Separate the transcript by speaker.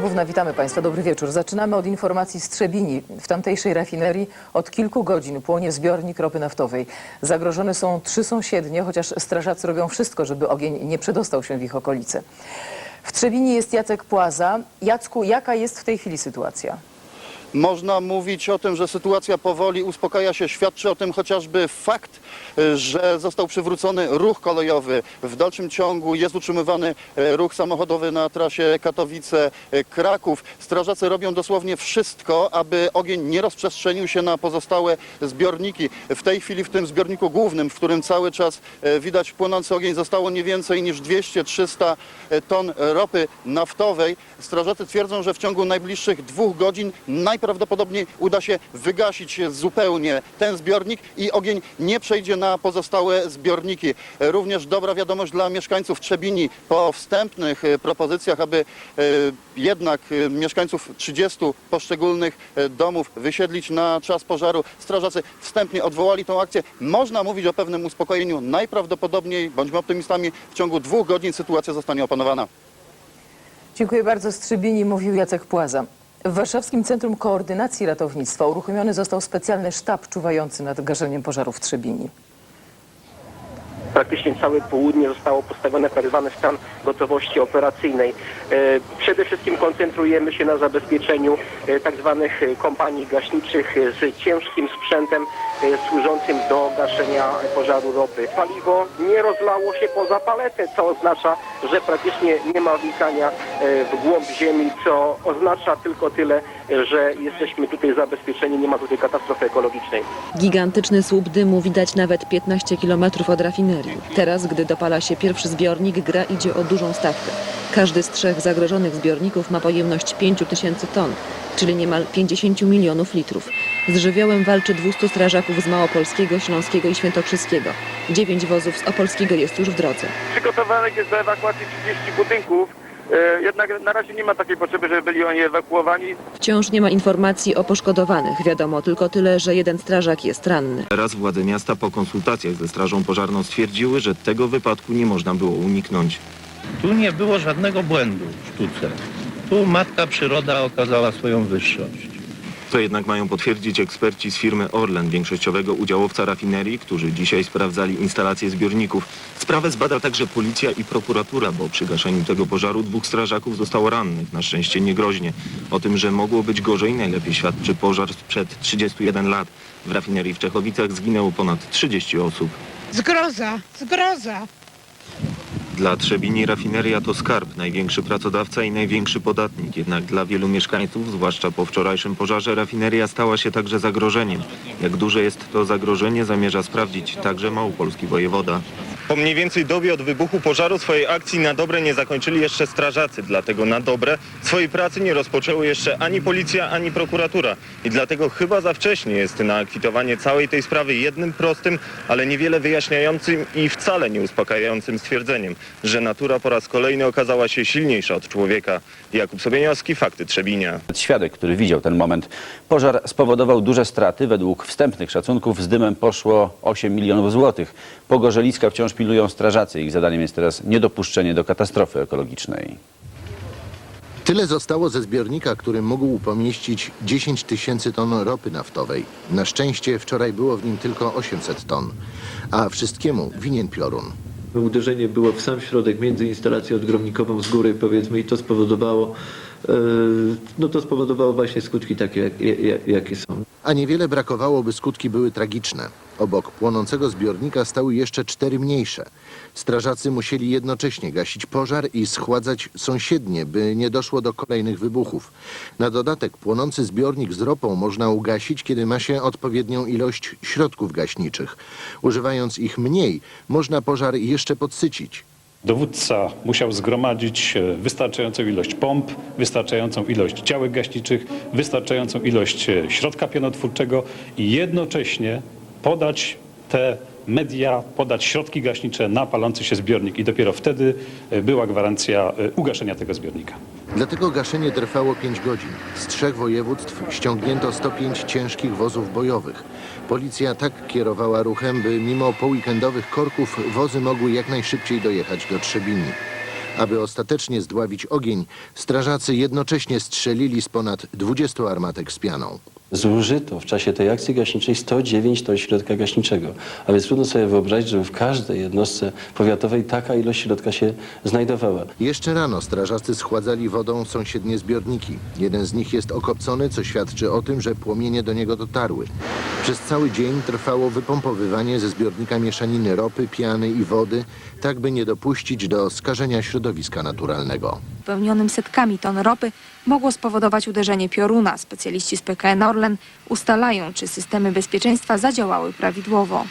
Speaker 1: Czubówna, witamy Państwa, dobry wieczór. Zaczynamy od informacji z Trzebini. W tamtejszej rafinerii od kilku godzin płonie zbiornik ropy naftowej. Zagrożone są trzy sąsiednie, chociaż strażacy robią wszystko, żeby ogień nie przedostał się w ich okolice. W Trzebini jest Jacek Płaza. Jacku, jaka jest w tej chwili sytuacja?
Speaker 2: Można mówić o tym, że sytuacja powoli uspokaja się. Świadczy o tym chociażby fakt, y, że został przywrócony ruch kolejowy. W dalszym ciągu jest utrzymywany y, ruch samochodowy na trasie Katowice-Kraków. Strażacy robią dosłownie wszystko, aby ogień nie rozprzestrzenił się na pozostałe zbiorniki. W tej chwili w tym zbiorniku głównym, w którym cały czas y, widać płonący ogień, zostało nie więcej niż 200-300 ton ropy naftowej. Strażacy twierdzą, że w ciągu najbliższych dwóch godzin najprawdopodobniej uda się wygasić zupełnie ten zbiornik i ogień nie przejdzie na pozostałe zbiorniki. Również dobra wiadomość dla mieszkańców Trzebini po wstępnych e, propozycjach, aby e, jednak e, mieszkańców 30 poszczególnych domów wysiedlić na czas pożaru. Strażacy wstępnie odwołali tą akcję. Można mówić o pewnym uspokojeniu. Najprawdopodobniej, bądźmy optymistami, w ciągu dwóch godzin sytuacja zostanie opanowana.
Speaker 1: Dziękuję bardzo. Z Trzebini mówił Jacek Płaza. W Warszawskim Centrum Koordynacji Ratownictwa uruchomiony został specjalny sztab czuwający nad gaszeniem pożarów w Trzebini.
Speaker 3: Praktycznie całe południe zostało postawione tak zwany stan gotowości operacyjnej. E, Przede wszystkim koncentrujemy się na zabezpieczeniu e, tak zwanych e, kompanii gaśniczych z ciężkim sprzętem służącym do gaszenia pożaru ropy. Paliwo nie rozlało się poza paletę, co oznacza, że praktycznie nie ma wnikania w głąb ziemi, co oznacza tylko tyle, że jesteśmy tutaj zabezpieczeni, nie ma tutaj katastrofy ekologicznej.
Speaker 4: Gigantyczny słup dymu widać nawet 15 km od rafinerii. Teraz, gdy dopala się pierwszy zbiornik, gra idzie o dużą stawkę. Każdy z trzech zagrożonych zbiorników ma pojemność 5 tysięcy ton, czyli niemal 50 milionów litrów. Z żywiołem walczy 200 strażaków z Małopolskiego, Śląskiego i Świętokrzyskiego. Dziewięć wozów z Opolskiego jest już w drodze.
Speaker 5: Przygotowanych jest do ewakuacji 30 budynków. E, Jednak na razie nie ma takiej potrzeby, żeby byli oni ewakuowani.
Speaker 4: Wciąż nie ma informacji o poszkodowanych. Wiadomo tylko tyle, że jeden strażak jest ranny.
Speaker 6: Teraz władze miasta po konsultacjach ze Strażą Pożarną stwierdziły, że tego wypadku nie można było uniknąć.
Speaker 7: Tu nie było żadnego błędu w sztuce. Tu matka przyroda okazała swoją wyższość.
Speaker 6: To jednak mają potwierdzić eksperci z firmy Orlen, większościowego udziałowca rafinerii, którzy dzisiaj sprawdzali instalację zbiorników. Sprawę zbada także policja i prokuratura, bo przy gaszeniu tego pożaru dwóch strażaków zostało rannych, na szczęście niegroźnie. O tym, że mogło być gorzej, najlepiej świadczy pożar sprzed 31 lat. W rafinerii w Czechowicach zginęło ponad 30 osób.
Speaker 8: Zgroza, zgroza.
Speaker 6: Dla Trzebini rafineria to skarb, największy pracodawca i największy podatnik. Jednak dla wielu mieszkańców, zwłaszcza po wczorajszym pożarze, rafineria stała się także zagrożeniem. Jak duże jest to zagrożenie, zamierza sprawdzić także małopolski wojewoda. Po mniej więcej dobie od wybuchu pożaru swojej akcji na dobre nie zakończyli jeszcze strażacy. Dlatego na dobre swojej pracy nie rozpoczęły jeszcze ani policja, ani prokuratura. I dlatego chyba za wcześnie jest na kwitowanie całej tej sprawy jednym prostym, ale niewiele wyjaśniającym i wcale nie uspokajającym stwierdzeniem, że natura po raz kolejny okazała się silniejsza od człowieka. Jakub Sobieniowski, Fakty Trzebinia.
Speaker 9: Świadek, który widział ten moment. Pożar spowodował duże straty. Według wstępnych szacunków z dymem poszło 8 milionów złotych. Pogorzeliska wciąż pilują strażacy. Ich zadaniem jest teraz niedopuszczenie do katastrofy ekologicznej.
Speaker 10: Tyle zostało ze zbiornika, który mógł pomieścić 10 tysięcy ton ropy naftowej. Na szczęście wczoraj było w nim tylko 800 ton, a wszystkiemu winien piorun.
Speaker 11: Uderzenie było w sam środek między instalacją odgromnikową z góry powiedzmy i to spowodowało e, no to spowodowało właśnie skutki takie jak, jak, jakie są.
Speaker 10: A niewiele brakowało, by skutki były tragiczne. Obok płonącego zbiornika stały jeszcze cztery mniejsze. Strażacy musieli jednocześnie gasić pożar i schładzać sąsiednie, by nie doszło do kolejnych wybuchów. Na dodatek płonący zbiornik z ropą można ugasić, kiedy ma się odpowiednią ilość środków gaśniczych. Używając ich mniej, można pożar jeszcze podsycić.
Speaker 12: Dowódca musiał zgromadzić e, wystarczającą ilość pomp, wystarczającą ilość działek gaśniczych, wystarczającą ilość e, środka pianotwórczego i jednocześnie podać te media, podać środki gaśnicze na palący się zbiornik i dopiero wtedy e, była gwarancja e, ugaszenia tego zbiornika.
Speaker 10: Dlatego gaszenie trwało 5 godzin. Z trzech województw ściągnięto 105 ciężkich wozów bojowych. Policja tak kierowała ruchem, by mimo poweekendowych korków wozy mogły jak najszybciej dojechać do Trzebini. Aby ostatecznie zdławić ogień, strażacy jednocześnie strzelili z ponad 20 armatek z pianą.
Speaker 13: Zużyto w czasie tej akcji gaśniczej 109 ton środka gaśniczego. A więc trudno sobie wyobrazić, żeby w każdej jednostce powiatowej taka ilość środka się znajdowała.
Speaker 10: Jeszcze rano strażacy schładzali wodą sąsiednie zbiorniki. Jeden z nich jest okopcony, co świadczy o tym, że płomienie do niego dotarły. Przez cały dzień trwało wypompowywanie ze zbiornika mieszaniny ropy, piany i wody, tak by nie dopuścić do skażenia środowiska naturalnego.
Speaker 14: pełnionym setkami ton ropy mogło spowodować uderzenie pioruna. Specjaliści z PKN Orlen ustalają, czy systemy bezpieczeństwa zadziałały prawidłowo.